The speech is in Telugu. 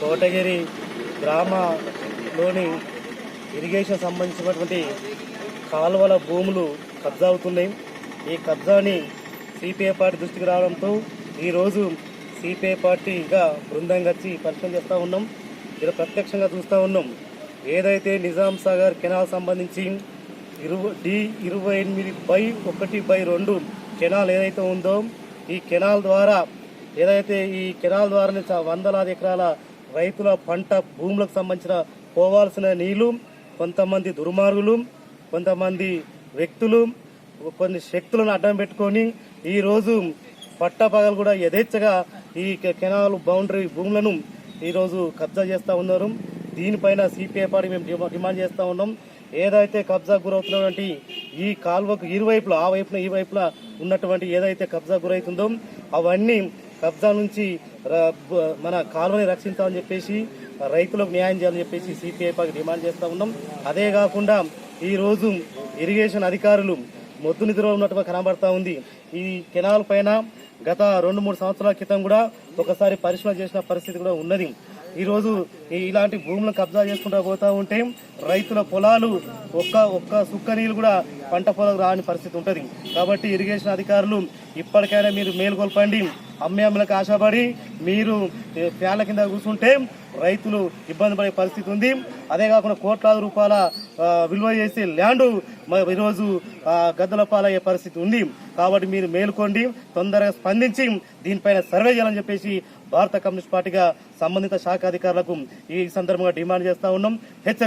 కోటగిరి గ్రామలోని ఇరిగేషన్ సంబంధించినటువంటి కాలువల భూములు కబ్జా అవుతున్నాయి. ఈ కబ్జాని సిపిఐ పార్టీ దృష్టికి రావడంతో ఈరోజు సిపిఐ పార్టీగా బృందంగా వచ్చి పరిశీలన చేస్తూ ఉన్నాం. ఇక్కడ ప్రత్యక్షంగా చూస్తూ ఉన్నాం. ఏదైతే నిజాం సాగర్ కెనాల్ సంబంధించి ఇరవై డి ఇరవై ఎనిమిది బై ఒకటి బై రెండు కెనాల్ ఏదైతే ఉందో ఈ కెనాల్ ద్వారా ఏదైతే ఈ కెనాల్ ద్వారా వందలాది ఎకరాల రైతుల పంట భూములకు సంబంధించిన పోవాల్సిన నీళ్ళు కొంతమంది దుర్మార్గులు కొంతమంది వ్యక్తులు కొన్ని శక్తులను అడ్డం పెట్టుకొని ఈ రోజు పట్టపగలు కూడా యథేచ్ఛగా ఈ కెనాల్ బౌండరీ భూములను ఈ రోజు కబ్జా చేస్తూ ఉన్నారు. దీనిపైన సిపిఐ పార్టీ మేము డిమా- డిమాండ్ చేస్తూ ఉన్నాం. ఏదైతే కబ్జా గురవుతున్నటువంటి ఈ కాలువకు ఇరువైపులా ఆ వైపున ఈ వైపులా ఉన్నటువంటి ఏదైతే కబ్జా గురవుతుందో అవన్నీ కబ్జా నుంచి మన కాలువని రక్షించాలని చెప్పేసి రైతులకు న్యాయం చేయాలని చెప్పేసి సిపిఐ పార్టీ డిమాండ్ చేస్తూ ఉన్నాం. అదే కాకుండా ఈ రోజు ఇరిగేషన్ అధికారులు మొద్దు నిద్రలో ఉన్నట్టుగా కనబడతా ఉంది. ఈ కెనాల్ పైన గత రెండు మూడు సంవత్సరాల క్రితం కూడా ఒకసారి పరిశీలన చేసిన పరిస్థితి కూడా ఉన్నది. ఈరోజు ఈ ఇలాంటి భూములను కబ్జా చేసుకుంటూ పోతూ ఉంటే రైతుల పొలాలు ఒక్క ఒక్క సుక్క నీళ్ళు కూడా పంట పొలాలు రాని పరిస్థితి ఉంటుంది. కాబట్టి ఇరిగేషన్ అధికారులు ఇప్పటికైనా మీరు మేలుకొల్పండి. అమ్మే అమ్మలకు ఆశపడి మీరు ఫ్యాన్ల కింద కూర్చుంటే రైతులు ఇబ్బంది పడే పరిస్థితి ఉంది. అదే కాకుండా కోట్లాది రూపాయల విలువ చేసే ల్యాండ్ ఈరోజు గద్దల పాలయ్యే పరిస్థితి ఉంది. కాబట్టి మీరు మేలుకోండి తొందరగా స్పందించి దీనిపైన సర్వే చేయాలని చెప్పేసి భారత కమ్యూనిస్ట్ పార్టీగా సంబంధిత శాఖ అధికారులకు ఈ సందర్భంగా డిమాండ్ చేస్తా ఉన్నాం. హెచ్చరి